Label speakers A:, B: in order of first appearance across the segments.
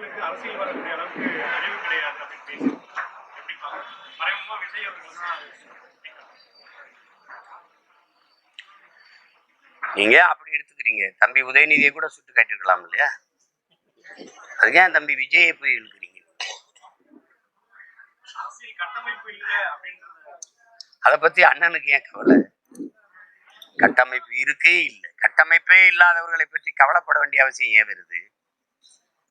A: மக்களுக்கு அரசியல் வரக்கூடிய அளவுக்கு அறிவு கிடையாது அப்படின்னு பேசி எப்படி? மறைமுகமா விஜய் அவர்கள்.
B: நீங்க அப்படி எடுத்துக்கிறீங்க? தம்பி உதயநிதியை கூட சுட்டு காட்டிருக்கலாம் இல்லையா? அதுக்கு ஏன் தம்பி விஜயை போய் இழுக்கிறீங்க? அதை பத்தி அண்ணனுக்கு ஏன் கவலை? கட்டமைப்பு இருக்கே இல்லை. கட்டமைப்பே இல்லாதவர்களை பற்றி கவலைப்பட வேண்டிய அவசியம் ஏன் வருது?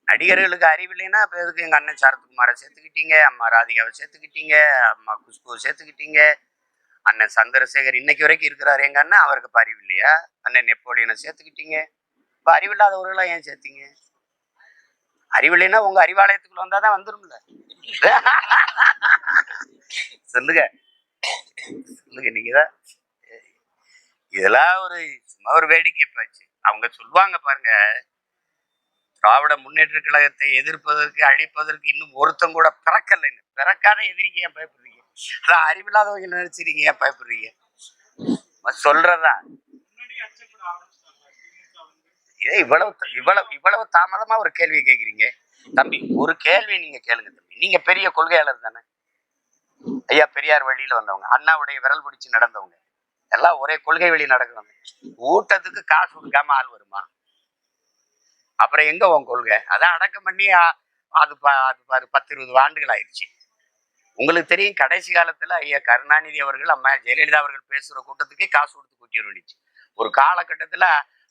B: நடிகர்களுக்கு அறிவில்லைன்னா இப்போ எதுக்கு எங்கள் அண்ணன் சரத்குமாரை சேர்த்துக்கிட்டீங்க? அம்மா ராதிகாவை சேர்த்துக்கிட்டீங்க? அம்மா குஷ்புவை சேர்த்துக்கிட்டீங்க? அண்ணன் சந்திரசேகர் இன்னைக்கு வரைக்கும் இருக்கிறாரு. எங்கள் அண்ணன் அவருக்கு இப்போ அறிவு இல்லையா? அண்ணன் நெப்போலியனை சேர்த்துக்கிட்டீங்க. இப்போ அறிவில்லாதவர்களாக ஏன் சேர்த்தீங்க? அறிவில்லைன்னா உங்கள் அறிவாலயத்துக்குள்ள வந்தால் தான் வந்துடும்ல சொல்லுங்க. சொல்லுங்க நீங்கள் தான். இதெல்லாம் ஒரு சும்மா ஒரு வேடிக்கை பாச்சு. அவங்க சொல்லுவாங்க பாருங்க திராவிட முன்னேற்ற கழகத்தை எதிர்ப்பதற்கு அழிப்பதற்கு இன்னும் ஒருத்தம் கூட பிறக்கலைன்னு பிறக்காத எதிரிக்கு ஏன் பயப்படுறீங்க? அதான் அறிவில்லாதவங்க நினைச்சிருக்கீங்க? ஏன் பயப்படுறீங்க? சொல்றதா? ஏன் இவ்வளவு இவ்வளவு இவ்வளவு தாமதமா ஒரு கேள்வி கேட்குறீங்க தம்பி ஒரு கேள்வி நீங்க கேளுங்க தம்பி. நீங்க பெரிய கொள்கையாளர் தானே? ஐயா பெரியார் வழியில வந்தவங்க அண்ணாவுடைய விரல் பிடிச்சு நடந்தவங்க. எல்லாம் ஒரே கொள்கை வழி நடக்கிறவங்க ஊட்டத்துக்கு காசு கொடுக்காம ஆள் வருமா? அப்புறம் எங்க உன் கொள்கை? அதான் அடக்கம் பண்ணி அது ப- அது பத்து இருபது ஆண்டுகள் ஆயிடுச்சு. உங்களுக்கு தெரியும் கடைசி காலத்துல ஐயா கருணாநிதி அவர்கள் அம்மா ஜெயலலிதா அவர்கள் பேசுற கூட்டத்துக்கே காசு கொடுத்து கூட்டி வந்துச்சு ஒரு காலகட்டத்துல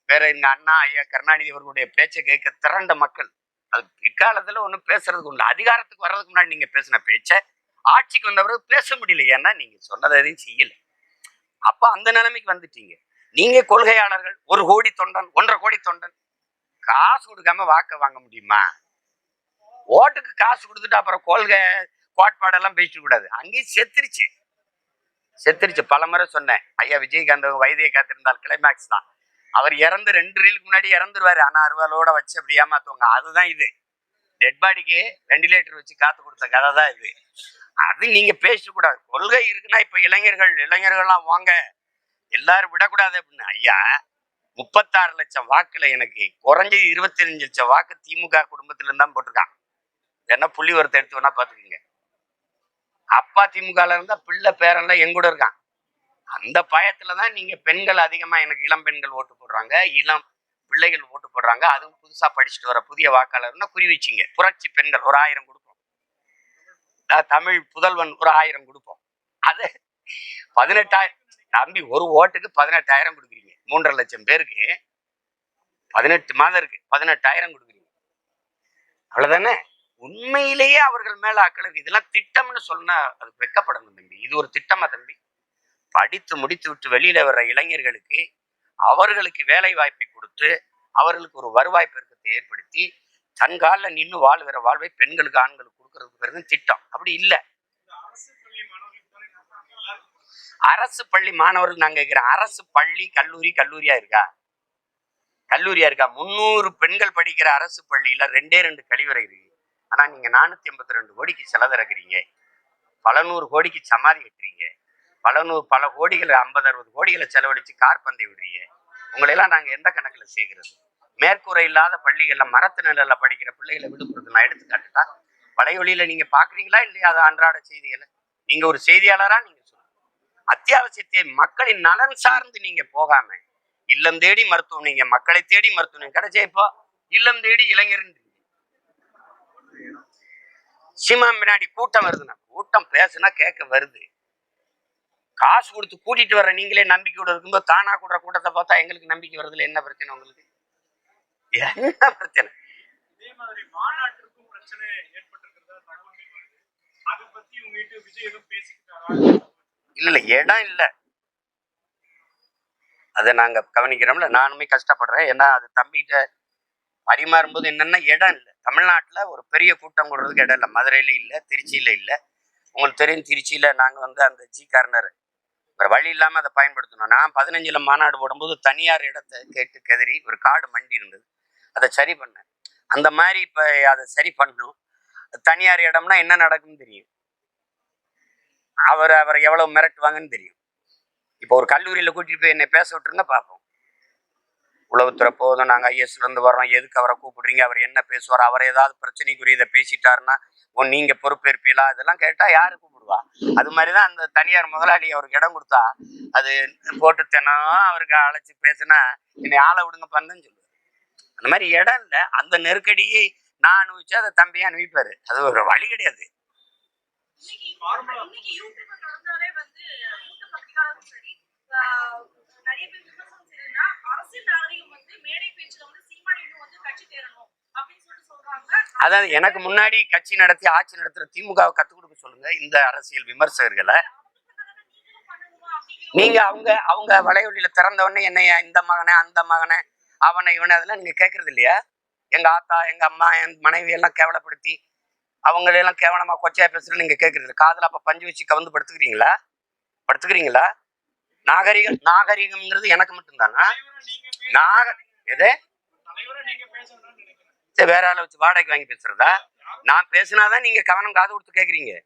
B: வேற எங்க அண்ணா ஐயா கருணாநிதி அவர்களுடைய பேச்சை கேட்க திரண்ட மக்கள். அது பிற்காலத்துல ஒன்றும் பேசுறதுக்கு உண்டு அதிகாரத்துக்கு வர்றதுக்கு முன்னாடி நீங்க பேசின பேச்சை ஆட்சிக்கு வந்தவரை பேச முடியல. ஏன்னா நீங்க சொன்னதை எதையும் செய்யல. அப்ப அந்த நிலைமைக்கு வந்துட்டீங்க. நீங்க கொள்கையாளர்கள் ஒரு கோடி தொண்டன் ஒன்றரை கோடி தொண்டன். காசு கொடுக்காம வாக்க வாங்க முடியுமா? ஓட்டுக்கு காசு கொடுத்துட்டு அப்புறம் கொள்கை கோட்பாடெல்லாம் பேசிட்டு கூடாது. அங்கேயும் செத்துருச்சு. செத்துருச்சு. பல முறை சொன்னேன். ஐயா விஜயகாந்த் அவங்க காத்திருந்தால் கிளைமேக்ஸ் தான். அவர் இறந்து ரெண்டு ரீலுக்கு முன்னாடி இறந்துருவாரு. ஆனா அருவாலோட வச்சு அப்படி ஏமாத்துவாங்க. அதுதான் இது. டெட் பாடிக்கு வெண்டிலேட்டர் வச்சு காத்து கொடுத்த கதை தான் இது. அது நீங்க பேசக்கூடாது கொள்கை இருக்குன்னா இப்ப இளைஞர்கள் இளைஞர்கள்லாம் வாங்க. எல்லாரும் விடக்கூடாது அப்படின்னு. ஐயா முப்பத்தாறு லட்சம் வாக்குல எனக்கு குறைஞ்சது இருபத்தி அஞ்சு லட்சம் வாக்கு திமுக குடும்பத்துல இருந்தா போட்டிருக்கான் வேணா புள்ளி ஒருத்த எடுத்து வேணா பாத்துக்கோங்க அப்பா திமுகல இருந்தா பிள்ளை பேரெல்லாம் எங்கூட இருக்கான். அந்த பயத்துல தான் நீங்க பெண்கள் அதிகமா எனக்கு இளம் பெண்கள் ஓட்டு போடுறாங்க. இளம் பிள்ளைகள் ஓட்டு போடுறாங்க. அதுவும் புதுசா படிச்சுட்டு வர புதிய வாக்காளர்னா குறி வச்சிங்க. புரட்சி பெண்கள் ஒரு ஆயிரம் கொடுப்போம். தமிழ் புதல்வன் ஒரு ஆயிரம் கொடுப்போம். அது பதினெட்டாயிரம் தம்பி ஒரு ஓட்டுக்கு பதினெட்டாயிரம் கொடுக்குறீங்க. மூன்றரை லட்சம் பேருக்கு பதினெட்டு மாதம் இருக்கு. பதினெட்டாயிரம் கொடுக்குறீங்க. அவ்வளவுதானே? உண்மையிலேயே அவர்கள் மேல அக்களுக்கு இதெல்லாம் திட்டம்னு சொன்னா அது வெக்கப்படணும் தம்பி. இது ஒரு திட்டமா தம்பி? படித்து முடித்து விட்டு வெளியில வர்ற இளைஞர்களுக்கு அவர்களுக்கு வேலை வாய்ப்பை கொடுத்து அவர்களுக்கு ஒரு வருவாய் பெருக்கத்தை ஏற்படுத்தி தன் காலில் நின்று வாழ்கிற வாழ்வை பெண்களுக்கு ஆண்களுக்கு கொடுக்கறதுக்கு பிறகு திட்டம். அப்படி இல்லை
A: இந்த அரசு பள்ளி
B: மாணவர்கள் நாங்க கேட்கிறோம் அரசு பள்ளி கல்லூரி கல்லூரியா இருக்கா? கல்லூரியா இருக்கா? முந்நூறு பெண்கள் படிக்கிற அரசு பள்ளியில ரெண்டே ரெண்டு கழிவறை இருக்கு. ஆனா நீங்க நானூத்தி எண்பத்தி ரெண்டு கோடிக்கு செலவிறக்குறீங்க பல நூறு கோடிக்கு சமாதி கட்டுறீங்க. பல நூறு பல கோடிகளை ஐம்பது அறுபது கோடிகளை செலவழிச்சு கார் பந்தை விடுறீங்க. உங்களை எல்லாம் நாங்க எந்த கணக்குல சேர்க்கிறது? மேற்கூரை இல்லாத பள்ளிகள்ல மரத்து நிழல்ல படிக்கிற பிள்ளைகளை விடுபடுறது நான் எடுத்து காட்டுட்டா நீங்கள் நீங்க பாக்குறீங்களா இல்லையா? அது அன்றாட செய்திகளை. நீங்க ஒரு செய்தியாளரா நீங்க அத்தியாவசியத்தை மக்களின் நலன் சார்ந்து நீங்க போகாம இல்லம் தேடி மருத்துவம் நீங்க மக்களை தேடி மருத்துவம் கிடைச்சா இப்போ இல்லம் தேடி இளைஞர் சிம்மம் பின்னாடி கூட்டம் வருதுன்னா கூட்டம் பேசுனா கேட்க வருது. காசு கொடுத்து கூட்டிட்டு வர்ற நீங்களே நம்பிக்கையோட இருக்கும்போது தானா கூடுற கூட்டத்தை பார்த்தா எங்களுக்கு நம்பிக்கை வருதுல என்ன பிரச்சனை உங்களுக்கு? என்ன பிரச்சனை?
A: இதே மாதிரி மாநாட்டிற்கும் பிரச்சனை ஏற்பட்டிருக்கிறதா தகவல் அதை பத்தி உங்ககிட்ட விஜய் எதுவும் பேசிக்கிட்டாரா?
B: இல்லை இல்லை. இடம் இல்லை. அதை நாங்கள் கவனிக்கிறோம்ல. நானுமே கஷ்டப்படுறேன். ஏன்னா அது தம்பிகிட்ட பரிமாறும்போது என்னென்னா இடம் இல்லை. தமிழ்நாட்டில் ஒரு பெரிய கூட்டம் கூடுறதுக்கு இடம் இல்லை. மதுரையில் இல்லை திருச்சியில் இல்லை. உங்களுக்கு தெரியும் திருச்சியில் நாங்கள் வந்து அந்த ஜி கார்னர் வேற வழி இல்லாமல் அதை பயன்படுத்தணும் நான் பதினஞ்சில் மாநாடு போடும்போது தனியார் இடத்தை கேட்டு கதறி ஒரு காடு மண்டி இருந்தது. அதை சரி பண்ணேன். அந்த மாதிரி இப்போ அதை சரி பண்ணணும். தனியார் இடம்னா என்ன நடக்கும்னு தெரியும். அவர் அவரை எவ்வளவு மிரட்டுவாங்கன்னு தெரியும். இப்போ ஒரு கல்லூரியில கூட்டிட்டு போய் என்னை பேச விட்டுருங்க பார்ப்போம் உளவுத்துறை போதும் நாங்கள் ஐஎஸ்ல இருந்து வர்றோம். எதுக்கு அவரை கூப்பிடுறீங்க? அவர் என்ன பேசுவார்? அவர் ஏதாவது பிரச்சனைக்குரியதை பேசிட்டாருன்னா ஒன் நீங்க பொறுப்பேற்பீங்களா? இதெல்லாம் கேட்டா யாரு கூப்பிடுவா? அது மாதிரி தான் அந்த தனியார் முதலாளி அவருக்கு இடம் கொடுத்தா அது போட்டு தினம் அவருக்கு அழைச்சி பேசுனா என்னை ஆளை விடுங்க பண்ணுன்னு சொல்லுவார். அந்த மாதிரி இடம் இல்லை. அந்த நெருக்கடியை நான் அனுபவிச்சா அதை தம்பியை அனுபவிப்பாரு. அது ஒரு வழி கிடையாது.
C: இன்னைக்கு யூடியூப் இன்னைக்கு யூடியூப் திறந்தாலே வந்து மூத்த பத்திரிகையாளரும் சரி ஆஹ் நிறைய பேர் விமர்சனம் செய்யறதுன்னா அரசியல் நாகரிகம் வந்து மேடை பேச்சுல வந்து சீமான் இன்னும் வந்து கட்சி தேரணும் அப்படின்னு சொல்லிட்டு சொல்றாங்க.
B: அதாவது எனக்கு முன்னாடி கட்சி நடத்தி ஆட்சி நடத்துற திமுகவை கத்துக் கொடுக்க சொல்லுங்க இந்த அரசியல் விமர்சகர்களை. நீங்க அவங்க அவங்க வலையொலியில திறந்த உடனே என்னைய இந்த மகனை அந்த மகனை அவனை இவனை அதெல்லாம் நீங்க கேட்கறது இல்லையா? எங்க ஆத்தா எங்க அம்மா என் மனைவி எல்லாம் கேவலப்படுத்தி அவங்களெல்லாம் கேவலமா கொச்சையாக பேசுறது நீங்கள் கேட்குறது காதில் அப்போ பஞ்சு வச்சு கவர்ந்து படுத்துக்கிறீங்களா? படுத்துக்கிறீங்களா? நாகரிகம் நாகரிகம்ங்கிறது எனக்கு மட்டும்தானா? நாக எது? சரி வேற ஆளை வச்சு வாடகைக்கு வாங்கி பேசுறதா? நான் பேசினாதான் நீங்க கவனம் காது கொடுத்து கேக்குறீங்க.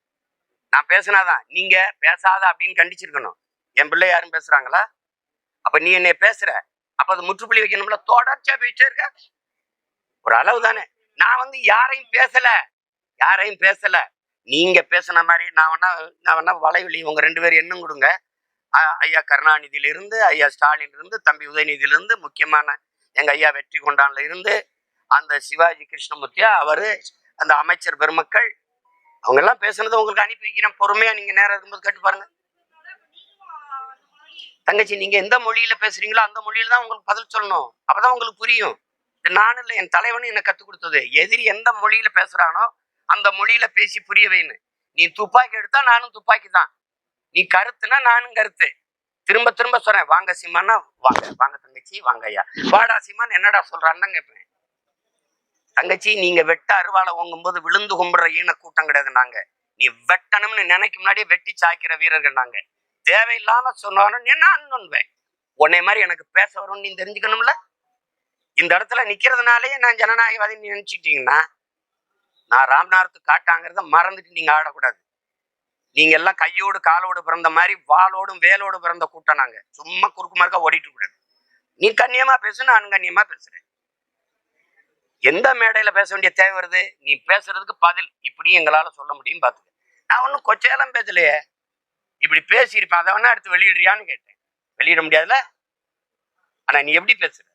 B: நான் பேசினாதான். நீங்க பேசாத அப்படின்னு கண்டிச்சிருக்கணும். என் பிள்ளை யாரும் பேசுறாங்களா? அப்ப நீ என்னை பேசுற? அப்ப அது முற்றுப்புள்ளி வைக்கணும்ல? தொடர்ச்சியா போயிட்டே இருக்க. ஒரு அளவு தானே நான் வந்து யாரையும் பேசல. யாரையும் பேசல. நீங்க பேசுன மாதிரி நான் வேணா நான் வேணா வலைவலி உங்க ரெண்டு பேரும் எண்ணும் கொடுங்க. ஐயா கருணாநிதியில இருந்து ஐயா ஸ்டாலின் இருந்து தம்பி உதயநிதியிலிருந்து முக்கியமான எங்க ஐயா வெற்றி கொண்டான்ல இருந்து அந்த சிவாஜி கிருஷ்ணமூர்த்தியா அவரு அந்த அமைச்சர் பெருமக்கள் அவங்க எல்லாம் பேசுனதை உங்களுக்கு அனுப்பி வைக்கிறேன். பொறுமையா நீங்க நேரம் இருக்கும்போது கேட்டு பாருங்க. தங்கச்சி நீங்க எந்த மொழியில பேசுறீங்களோ அந்த மொழியில தான் உங்களுக்கு பதில் சொல்லணும். அப்பதான் உங்களுக்கு புரியும். நானும் இல்லை என் தலைவனும் எனக்கு கத்து கொடுத்தது. எதிரி எந்த மொழியில பேசுறானோ அந்த மொழியில பேசி புரிய வைன்னு. நீ துப்பாக்கி எடுத்தா நானும் துப்பாக்கி தான் நீ கருத்துனா நானும் கருத்து. திரும்ப திரும்ப சொல்றேன் வாங்க சீமானா வாங்க வாங்க தங்கச்சி வாங்க ஐயா. வாடா சீமான் என்னடா சொல்றான்னு தான் கேட்பேன். தங்கச்சி நீங்க வெட்ட அருவாளை ஓங்கும்போது விழுந்து கும்பிடுற ஈன கூட்டம் கிடையாது நாங்க. நீ வெட்டணும்னு நினைக்கு முன்னாடியே வெட்டி சாய்க்கிற வீரர்கள் நாங்க. தேவையில்லாம சொன்னாலும் என்ன அண்ணுவேன் உன்னை மாதிரி எனக்கு பேச வரும்னு நீ தெரிஞ்சுக்கணும்ல? இந்த இடத்துல நிக்கிறதுனாலே நான் ஜனநாயகவாதி நினைச்சிட்டீங்கன்னா நான் ராம்நாத் காட்டாங்கிறத மறந்துட்டு நீங்க ஆடக்கூடாது. நீங்க எல்லாம் கையோடு காலோடு பிறந்த மாதிரி வாளோடும் வேலோடு பிறந்த கூட்டம் நாங்க. சும்மா குறுக்கு மறுக்க ஓடிட்டு கூடாது நீ கண்ணியமா பேசு நான் கண்ணியமா பேசுறேன். எந்த மேடையில பேச வேண்டிய தேவை வருது? நீ பேசுறதுக்கு பதில். இப்படியும் எங்களால சொல்ல முடியும் பாத்துக்க நான் ஒன்றும் கொச்சையெல்லாம் பேசலையே. இப்படி பேசியிருப்பேன். அதை வேணா எடுத்து வெளியிடுறியான்னு கேட்டேன். வெளியிட முடியாதுல ஆனா நீ எப்படி பேசுற?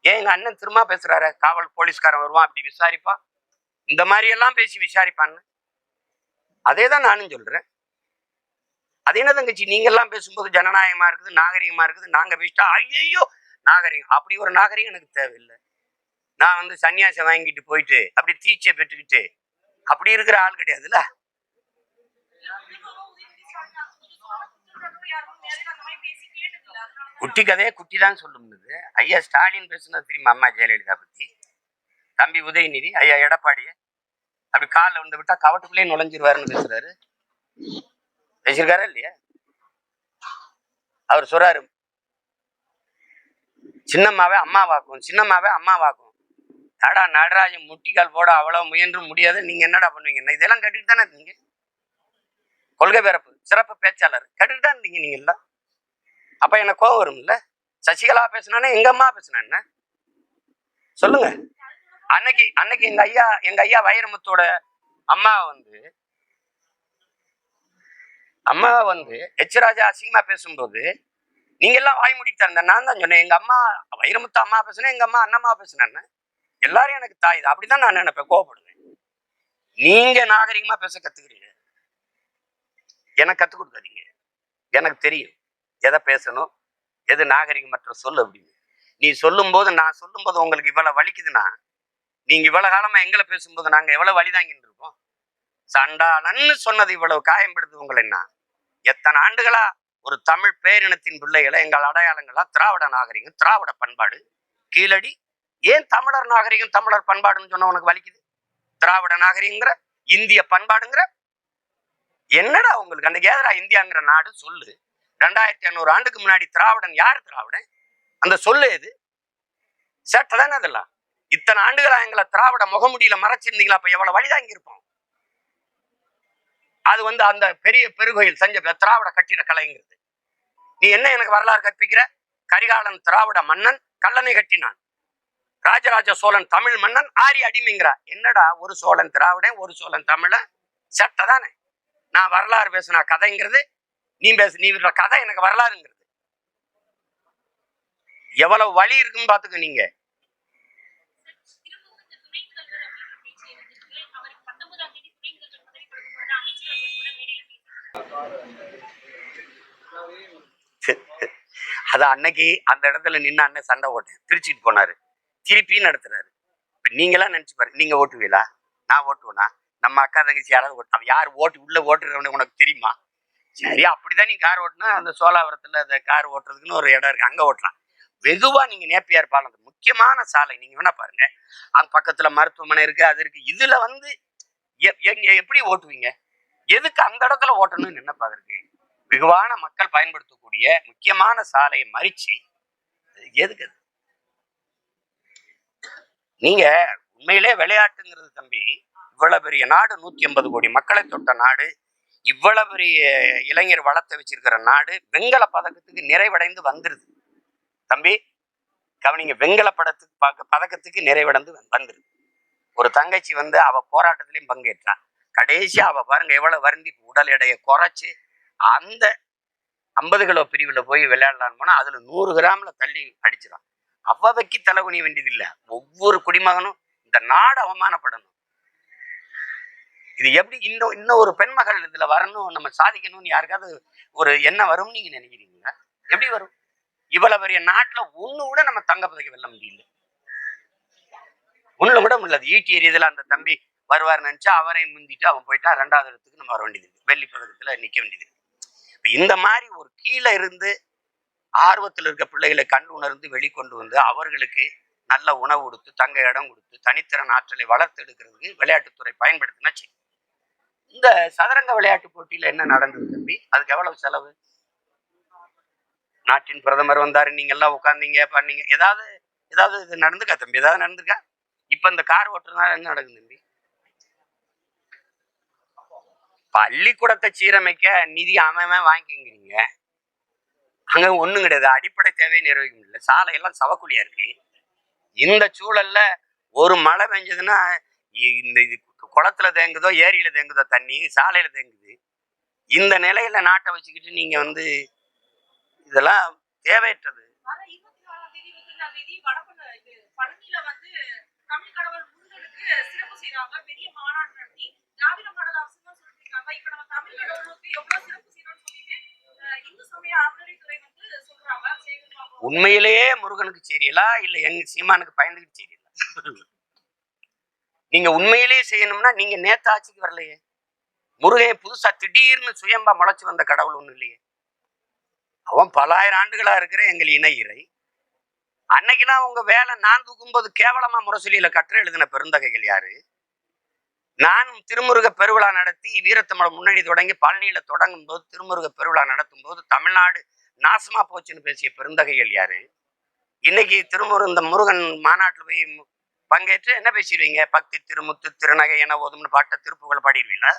B: ஏன் எங்க அண்ணன் திரும்ப பேசுறாரு? காவல் போலீஸ்காரன் வருவான் அப்படி விசாரிப்பான். இந்த மாதிரி எல்லாம் பேசி விசாரிப்பான்னு? அதே தான் நானும் சொல்றேன். அது என்ன தங்கச்சி நீங்கெல்லாம் பேசும்போது ஜனநாயகமா இருக்குது நாகரிகமா இருக்குது நாங்க பேசிட்டா ஐயோ நாகரிகம். அப்படி ஒரு நாகரிகம் எனக்கு தேவையில்லை. நான் வந்து சன்னியாசம் வாங்கிட்டு போயிட்டு அப்படி தீட்சை பெற்றுக்கிட்டு அப்படி இருக்கிற ஆள் கிடையாதுல்ல? குட்டி கதையை குட்டி தான் சொல்லும்போது ஐயா ஸ்டாலின் பேசுனது தெரியுமா அம்மா ஜெயலலிதா பத்தி? தம்பி உதயநிதி ஐயா எடப்பாடிய. அப்படி காலில் வந்து விட்டா கவட்டுக்குள்ளேயே நுழைஞ்சிருவாருன்னு பேசுறாரு. பேசியிருக்காரா இல்லையா? அவர் சொல்றாரு சின்னம்மாவே அம்மாவாக்கும் சின்னம்மாவே அம்மாவாக்கும். தடா நடராஜன் முட்டிக்கால் போட அவ்வளவு முயன்று முடியாது. நீங்க என்னடா பண்ணுவீங்க? இதெல்லாம் கட்டிட்டு தானே இருந்தீங்க கொள்கை பிறப்பு சிறப்பு பேச்சாளர். கேட்டுட்டு தான் இருந்தீங்க நீங்க எல்லாம்? அப்ப எனக்கு கோவம் வரும்ல? சசிகலா பேசினானே எங்க அம்மா பேசினா என்ன? சொல்லுங்க. அன்னைக்கு அன்னைக்கு எங்க ஐயா எங்க ஐயா வைரமுத்தோட அம்மா வந்து அம்மா வந்து எச் ராஜா அசிங்கமா பேசும்போது நீங்க எல்லாம் வாய் மூடிட்டு இருந்த நான் தான் சொன்னேன் எங்க அம்மா வைரமுத்து அம்மா பேசுனேன் எங்க அம்மா அண்ணம்மா பேசுனேன்னு எல்லாரும் எனக்கு தாய் தான். அப்படிதான் நான் நினைப்பேன் கோவப்படுவேன். நீங்க நாகரிகமா பேச கத்துக்கிறீங்க. எனக்கு கத்துக் கொடுக்காதீங்க. எனக்கு தெரியும் எதை பேசணும் எது நாகரிகமற்ற சொல் அப்படின்னு. நீ சொல்லும் போது நான் சொல்லும் போது உங்களுக்கு இவ்வளவு வலிக்குதுன்னா நீங்க இவ்வளவு காலமா எங்களை பேசும்போது நாங்க எவ்வளவு வழிதாங்கிட்டு இருக்கோம்? சண்டாளன்னு சொன்னது இவ்வளவு காயம்படுது உங்களை என்ன? எத்தனை ஆண்டுகளா ஒரு தமிழ் பேரினத்தின் பிள்ளைகளை எங்கள் அடையாளங்களா திராவிட நாகரிகம் திராவிட பண்பாடு? கீழடி ஏன் தமிழர் நாகரிகம் தமிழர் பண்பாடுன்னு சொன்ன உனக்கு வலிக்குது? திராவிட நாகரிகங்கிற இந்திய பண்பாடுங்கிற? என்னடா உங்களுக்கு அந்த கேதரா இந்தியாங்கிற நாடு சொல்லு. ரெண்டாயிரத்தி ஐநூறு ஆண்டுக்கு முன்னாடி திராவிடன் யார் திராவிடன்? அந்த சொல்லு எது? சேட்டை தானே அதெல்லாம்? இத்தனை ஆண்டுகளா எங்களை திராவிட முகமுடியில மறைச்சிருந்தீங்களா? அப்ப எவ்வளவு வழிதாங்கி இருப்போம் அது வந்து அந்த பெரிய பெருகோயில் செஞ்ச திராவிட கட்டிட கலைங்கிறது. நீ என்ன எனக்கு வரலாறு கற்பிக்கிற? கரிகாலன் திராவிட மன்னன் கல்லணை கட்டினான். ராஜராஜ சோழன் தமிழ் மன்னன் ஆரி அடிமைங்கிறா. என்னடா ஒரு சோழன் திராவிடன் ஒரு சோழன் தமிழன்? சட்டை தானே. நான் வரலாறு பேசுனா கதைங்கிறது நீ பேசு நீ விடுற கதை எனக்கு வரலாறுங்கிறது. எவ்வளவு வழி இருக்குன்னு பாத்துக்க நீங்க. அது அன்னைக்கு அந்த இடத்துல நின்று அண்ணன் சண்டை ஓட்டேன் பிரிச்சுட்டு போனாரு. திருப்பி நடத்துறாரு. இப்ப நீங்களாம் நினைச்சு பாருங்க. நீங்க ஓட்டுவீங்களா? நான் ஓட்டுவேனா? நம்ம அக்கா தங்கச்சி யாராவது ஓட்டு அவன் யார் ஓட்டு உள்ள ஓட்டுறவனு உனக்கு தெரியுமா? சரி அப்படிதான் நீ கார் ஓட்டினா அந்த சோலாவரத்துல அந்த கார் ஓட்டுறதுக்குன்னு ஒரு இடம் இருக்கு. அங்க ஓட்டலாம். வெகுவாக நீங்க நேப்பியார் பாலம் அந்த முக்கியமான சாலை நீங்க வேணா பாருங்க. அங்க பக்கத்துல மருத்துவமனை இருக்கு அது இருக்கு. இதுல வந்து எ- எங்க எப்படி ஓட்டுவீங்க? எதுக்கு அந்த இடத்துல ஓட்டணும்னு என்ன இருக்கு வெகுவான மக்கள் பயன்படுத்தக்கூடிய முக்கியமான சாலையை மறிச்சு எதுக்கு அது? நீங்க உண்மையிலே விளையாட்டுங்கிறது தம்பி இவ்வளவு பெரிய நாடு நூத்தி எண்பது கோடி மக்களை தொட்ட நாடு இவ்வளவு பெரிய இளைஞர் வளர்த்து வச்சிருக்கிற நாடு வெண்கல பதக்கத்துக்கு நிறைவடைந்து வந்துருது. தம்பி கவனிங்க வெண்கல படத்துக்கு பக்க- பதக்கத்துக்கு நிறைவடைந்து வந்துருது. ஒரு தங்கச்சி வந்து அவ போராட்டத்திலையும் பங்கேற்றான் கடைசியா அவ பாருங்க எவ்வளவு வருந்தி உடல் எடையை குறைச்சு அந்த ஐம்பது கிலோ பிரிவுல போய் விளையாடலான்னு போனா அதுல நூறு கிராம்ல தள்ளி அடிச்சிடும் அவ்வவைக்கு தலைகுனிய வேண்டியது இல்ல ஒவ்வொரு குடிமகனும் இந்த நாடு அவமானப்படணும். இது எப்படி இன்னும் இன்னும் ஒரு பெண்மகள் இதுல வரணும் நம்ம சாதிக்கணும்னு யாருக்காவது ஒரு எண்ணம் வரும்னு நீங்க நினைக்கிறீங்களா? எப்படி வரும்? இவ்வளவு பெரிய நாட்டுல ஒண்ணு கூட நம்ம தங்க பதக்க வெல்ல முடியல. ஒண்ணுல கூட முடியாது ஈட்டி எறியதுல அந்த தம்பி வருவார் நினைச்சா அவரையும் முந்திட்டு அவன் போயிட்டான் ரெண்டாவது இடத்துக்கு நம்ம வர வேண்டியது வெள்ளி பதக்கத்துல நிக்க வேண்டியது இந்த மாதிரி ஒரு கீழே இருந்து ஆர்வத்தில் இருக்க பிள்ளைகளை கண் உணர்ந்து வெளிக்கொண்டு வந்து அவர்களுக்கு நல்ல உணவு கொடுத்து தங்க இடம் கொடுத்து தனித்திறன் ஆற்றலை வளர்த்து எடுக்கிறதுக்கு விளையாட்டுத்துறை பயன்படுத்தினா சரி. இந்த சதுரங்க விளையாட்டு போட்டியில என்ன நடந்தது தம்பி? அதுக்கு எவ்வளவு செலவு? நாட்டின் பிரதமர் வந்தாரு நீங்க எல்லாம் உட்கார்ந்தீங்க பண்ணீங்க. ஏதாவது ஏதாவது இது நடந்துக்கா தம்பி? ஏதாவது நடந்துக்கா இப்ப இந்த கார் ஓட்டுறதுனால என்ன நடக்குது தம்பி? பள்ளிக்கூடத்தை சீரமைக்க நிதி அவன் வாங்கிக்கிறீங்க. அங்க ஒண்ணும் கிடையாது. அடிப்படை தேவையை நிறைவேற்ற முடியல. சாலையெல்லாம் சவக்குழியா இருக்கு. இந்த சூழல்ல ஒரு மழை பெஞ்சதுன்னா இந்த இது குளத்துல தேங்குதோ ஏரியில தேங்குதோ தண்ணி சாலையில தேங்குது. இந்த நிலையில நாட்டை வச்சுக்கிட்டு நீங்க வந்து இதெல்லாம் தேவையற்றது.
C: சிறப்பு பெரிய மாநாடு நடத்தி திராவிட மாடல் அரசு இப்ப நம்ம எவ்வளவு சிறப்பு செய்யணும்னு சொல்லிட்டு இந்து சமய வந்து சொல்றாங்க.
B: உண்மையிலேயே முருகனுக்கு செய்யலா இல்ல எங்க சீமானுக்கு பயந்துகிட்டு செய்யல நீங்க உண்மையிலேயே செய்யணும்னா நீங்க நேத்து ஆட்சிக்கு வரலையே. முருகன் புதுசா திடீர்னு சுயம்பா முளைச்சு வந்த கடவுள் ஒண்ணு இல்லையே. அவன் பல ஆயிரம் ஆண்டுகளா இருக்கிற எங்கள் இன இறை. அன்னைக்கெல்லாம் உங்க வேலை நான் தூக்கும்போது கேவலமா முரசொலியில கற்று எழுதின பெருந்தகைகள் யாரு? நானும் திருமுருக பெருவிழா நடத்தி வீரத்தமிழ முன்னணி தொடங்கி பழனியில தொடங்கும் போது திருமுருக பெருவிழா நடத்தும் போது தமிழ்நாடு நாசமா போச்சுன்னு பேசிய பெருந்தகைகள் யாரு? இன்னைக்கு திருமுரு இந்த முருகன் மாநாட்டில் போய் பங்கேற்று என்ன பேசிடுவீங்க? பக்தி திருமுத்து திருநகை என ஓதும்னு பாட்ட திருப்புகள் பாடிடுவீங்களா?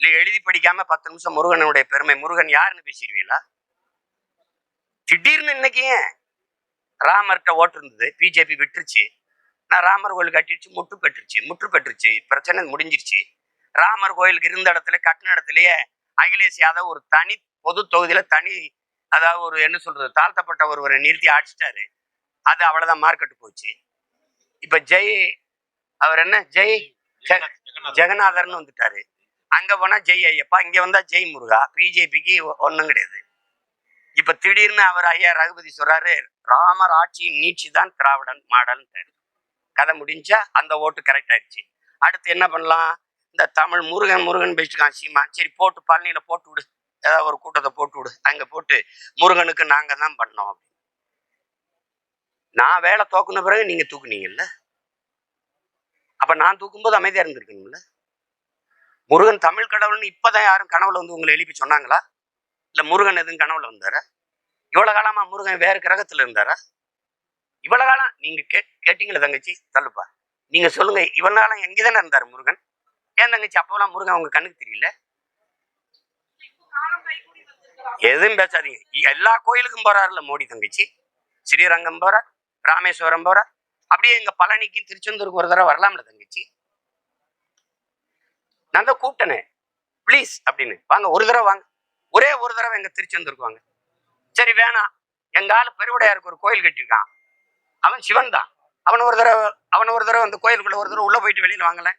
B: இல்லை எழுதி படிக்காம பத்து நிமிஷம் முருகனுடைய பெருமை முருகன் யாருன்னு பேசிடுவீங்களா? திடீர்னு இன்னைக்கு ராமர்கிட்ட ஓட்டு இருந்தது? பிஜேபி விட்டுருச்சு. நான் ராமர் கோயில் கட்டிடுச்சு முற்று பெற்றுச்சு முற்று பெற்றுச்சு பிரச்சனை முடிஞ்சிருச்சு. ராமர் கோயிலுக்கு இருந்த இடத்துல கட்டின இடத்துலயே அகிலேஷ் யாதவ் ஒரு தனி பொது தொகுதியில தனி அதாவது ஒரு என்ன சொல்றது தாழ்த்தப்பட்ட ஒருவரை நிறுத்தி அடிச்சிட்டாரு. அது அவ்வளவுதான் மார்க்கெட்டு போச்சு. இப்ப ஜெய் அவர் என்ன? ஜெய் ஜெகநாதர்னு வந்துட்டாரு. அங்க போனா ஜெய் ஐயப்பா இங்க வந்தா ஜெய் முருகா. பிஜேபிக்கு ஒன்றும் கிடையாது. இப்ப திடீர்னு அவர் ஐயா ரகுபதி சொல்றாரு ராமர் ஆட்சியின் நீட்சி தான் திராவிடன் மாடல் கதை முடிஞ்சா அந்த ஓட்டு கரெக்ட் ஆயிடுச்சு. அடுத்து என்ன பண்ணலாம்? இந்த தமிழ் முருகன் முருகன் பேசிட்டுக்கான் சீமா. சரி போட்டு பழனியில் போட்டு விடு. ஏதாவது ஒரு கூட்டத்தை போட்டு விடு. அங்க போட்டு முருகனுக்கு நாங்க தான் பண்ணோம் அப்படின்னு. நான் வேலை தோக்குன பிறகு நீங்க தூக்குனீங்கல்ல? அப்ப நான் தூக்கும்போது அமைதியா இருந்திருக்கீங்கல்ல முருகன் தமிழ் கடவுள்னு இப்பதான் யாரும் கனவுல வந்து உங்களை எழுப்பி சொன்னாங்களா? இல்ல முருகன் எதுவும் கனவுல வந்தாரா? இவ்வளோ காலமா முருகன் வேறு கிரகத்துல இருந்தாரா? இவ்வளவு காலம் நீங்க கே கேட்டீங்களா தங்கச்சி? தள்ளுப்பா. நீங்க சொல்லுங்க இவ்வளவு காலம் எங்கதானே இருந்தாரு முருகன்? ஏன் தங்கச்சி அப்போலாம் முருகன் உங்க கண்ணுக்கு தெரியல? எதுவும் பேசாதீங்க. எல்லா கோயிலுக்கும் போறாருல மோடி தங்கச்சி? ஸ்ரீரங்கம் போறார் ராமேஸ்வரம் போற அப்படியே எங்க பழனிக்கு திருச்செந்தூருக்கு ஒரு தடவை வரலாம்ல தங்கச்சி? நான் தான் கூப்பிட்டனே. ப்ளீஸ் அப்படின்னு. வாங்க ஒரு தடவை வாங்க. ஒரே ஒரு தடவை எங்க திருச்செந்தூருக்கு வாங்க. சரி வேணாம். எங்க ஆளு பெருவுடையாருக்கு ஒரு கோயில் கட்டியிருக்கான். அவன் சிவன் தான் அவன் ஒரு தடவை அவன் ஒரு தடவை அந்த கோயிலுக்குள்ள ஒரு தடவை உள்ள போயிட்டு வெளியில வாங்கல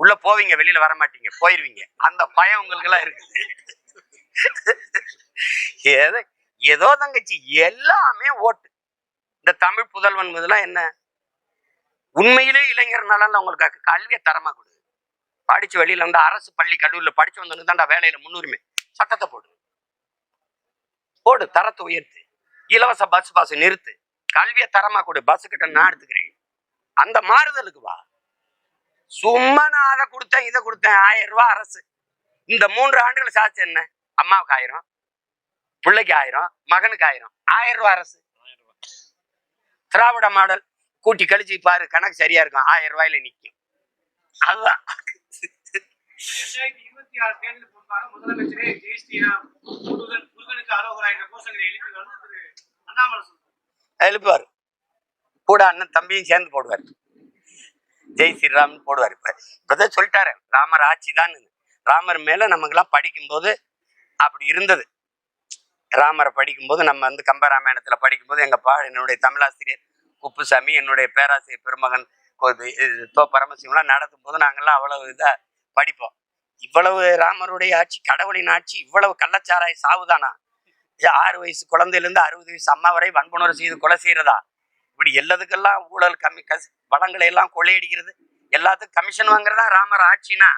B: உள்ள போவீங்க வெளியில வர மாட்டீங்க போயிருவீங்க. அந்த பயம் உங்களுக்கு எல்லாம் இருக்குது. ஏதோ ஏதோ தங்கச்சி எல்லாமே ஓட்டு. இந்த தமிழ் புதல்வன் இதெல்லாம் என்ன? உண்மையிலே இளைஞர் நலன்ல கல்வியை தரமா கொடு. படிச்சு வெளியில வந்து அரசு பள்ளி கல்லூரியில படிச்சு வந்தவனுக்கு தான்டா வேலையில முன்னுரிமை. சட்டத்தை போடு. போடு தரத்தை உயர்த்து. இலவச பஸ் பாஸ் நிறுத்து. கல்வியை தரமா கொடு பஸ் கிட்ட நான் எடுத்துக்கிறேன். அந்த மாறுதலுக்கு வா. சும்மா நான் அதை கொடுத்தேன் இதை கொடுத்தேன் ஆயிரம் ரூபாய் அரசு. இந்த மூன்று ஆண்டுகள் சாச்சு என்ன? அம்மாவுக்கு ஆயிரம் பிள்ளைக்கு ஆயிரம் மகனுக்கு ஆயிரம் ஆயிரம் ரூபாய் அரசு. திராவிட மாடல் கூட்டி கழிச்சு பாரு கணக்கு சரியா இருக்கும் ஆயிரம் ரூபாயில நிற்கும் அதுதான்.
A: முதலமைச்சரே ஜெய் ஸ்ரீராம் முருகனுக்கு அரோகரா என்ற கோஷங்களை எழுப்பி வந்து அண்ணாமலை
B: எழுப்புவார். கூட அண்ணன் தம்பியும் சேர்ந்து போடுவார். ஜெய் ஸ்ரீராம்னு போடுவார் இப்போ. இப்பதான் சொல்லிட்டாரு ராமர் ஆட்சி தான் ராமர் மேல நமக்கெல்லாம் படிக்கும்போது அப்படி இருந்தது. ராமரை படிக்கும்போது நம்ம வந்து கம்பராமாயணத்துல படிக்கும்போது எங்க பா என்னுடைய தமிழாசிரியர் குப்புசாமி என்னுடைய பேராசிரியர் பெருமகன் தோ பரமசிவம்லாம் நடத்தும் போது நாங்கெல்லாம் அவ்வளவு இதா படிப்போம். இவ்வளவு ராமருடைய ஆட்சி கடவுளின் ஆட்சி இவ்வளவு கள்ளச்சாராய சாவுதானா ஆறு வயசு குழந்தையிலேருந்து அறுபது வயசு அம்மா வரை வன்புணர்வு செய்து கொலை செய்கிறதா இப்படி எல்லாத்துக்கெல்லாம் ஊழல் கம்மி கஸ் வளங்களை எல்லாம் கொள்ளையடிக்கிறது. எல்லாத்துக்கும் கமிஷன் வாங்குறதா ராமர் ஆட்சினா?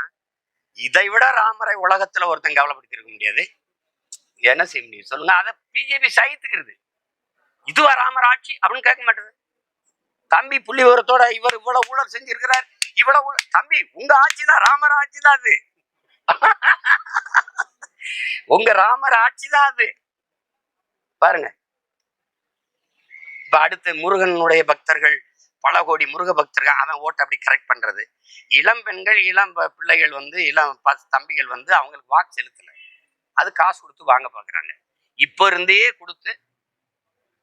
B: இதை விட ராமரை உலகத்தில் ஒருத்தன் கவலைப்படுத்திருக்க முடியாது. என்ன செய்ய முடியும்? சொல்லுங்க. அதை பிஜேபி சகித்துக்கிறது. இதுவா ராமர் ஆட்சி அப்படின்னு கேட்க மாட்டேது. தம்பி புள்ளி விவரத்தோட இவர் இவ்வளவு ஊழல் செஞ்சிருக்கிறார். இவ்வளவு ஊழல் தம்பி உங்க ஆட்சி தான் ராமர் ஆட்சி தான் அது. உங்க ராமர் ஆட்சி தான் அது. பாருங்க. இப்ப அடுத்து முருகனுடைய பக்தர்கள் பல கோடி முருக பக்தர்கள் அவன் ஓட்டை அப்படி கரெக்ட் பண்றது. இளம் பெண்கள் இளம் பிள்ளைகள் வந்து இளம் தம்பிகள் வந்து அவங்களுக்கு வாக்கு செலுத்தல. அது காசு கொடுத்து வாங்க பாக்குறாங்க. இப்ப இருந்தே கொடுத்து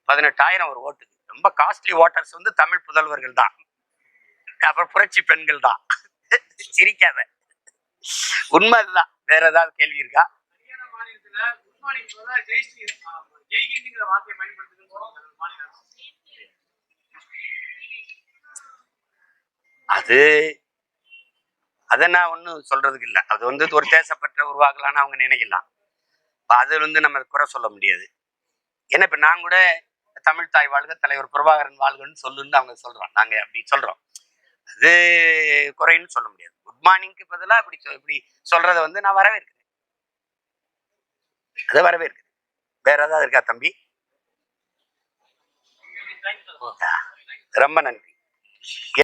B: பதினெட்டாயிரம் ஒரு ஓட்டுக்கு. ரொம்ப காஸ்ட்லி ஓட்டர்ஸ் வந்து தமிழ் புதல்வர்கள் தான். அப்புறம் புரட்சி பெண்கள் தான். சிரிக்காத. உண்மை அதுதான் வேற ஏதாவது கேள்வி இருக்கா? அது அதை நான் ஒன்றும் சொல்றதுக்கு இல்லை. அது வந்து ஒரு தேசப்பற்ற உருவாக்கலான்னு அவங்க நினைக்கலாம். இப்போ அது வந்து நம்ம குறை சொல்ல முடியாது. ஏன்னா இப்போ நான் கூட தமிழ் தாய் வாழ்க தலைவர் பிரபாகரன் வாழ்கன்னு சொல்லுன்னு அவங்க சொல்கிறோம் நாங்க அப்படி சொல்றோம். அது குறைன்னு சொல்ல முடியாது. குட் மார்னிங்க்கு பதிலாக இப்படி இப்படி சொல்றதை வந்து நான் வரவேற்கிறேன். அதை வரவேற்கிறேன் வேற ஏதாவது இருக்கா தம்பி? ரொம்ப நன்றி.